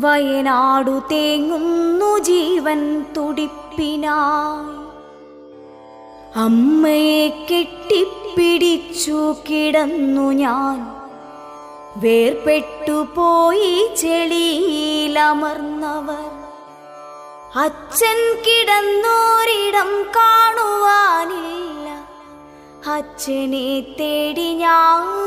വയനാടു തേങ്ങുന്നു ജീവൻ തുടിപ്പിനായി. അമ്മയെ കെട്ടിപ്പിടിച്ചു കിടന്നു ഞാൻ. വേർപെട്ടു പോയി ചെളിയിലമർന്നവർ. അച്ഛൻ കിടന്നോരിടം കാണുവാനില്ല. അച്ഛനെ തേടി ഞാൻ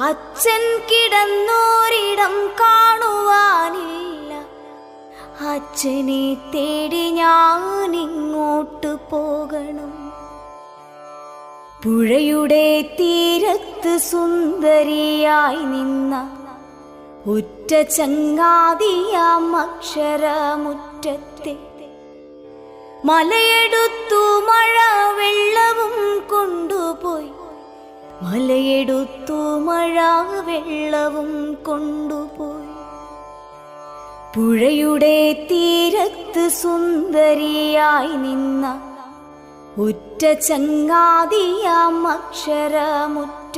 അച്ഛൻ കിടന്നോരിടം കാണുവാനില്ല. അച്ഛനെ തേടി ഞാൻ ഇങ്ങോട്ട് പോകണം. പുഴയുടെ തീരത്ത് സുന്ദരിയായി നിന്ന ഉറ്റ ചങ്ങാതിയാം അക്ഷരമുറ്റത്തെ മലയെടുത്തു മഴ കൊണ്ടുപോയി മലയെടുത്തു മഴ വെള്ളവും കൊണ്ടുപോയി. പുഴയുടെ തീരത്ത് സുന്ദരിയായി നിന്ന ഉറ്റ ചങ്ങാതിയാം അക്ഷരമുറ്റ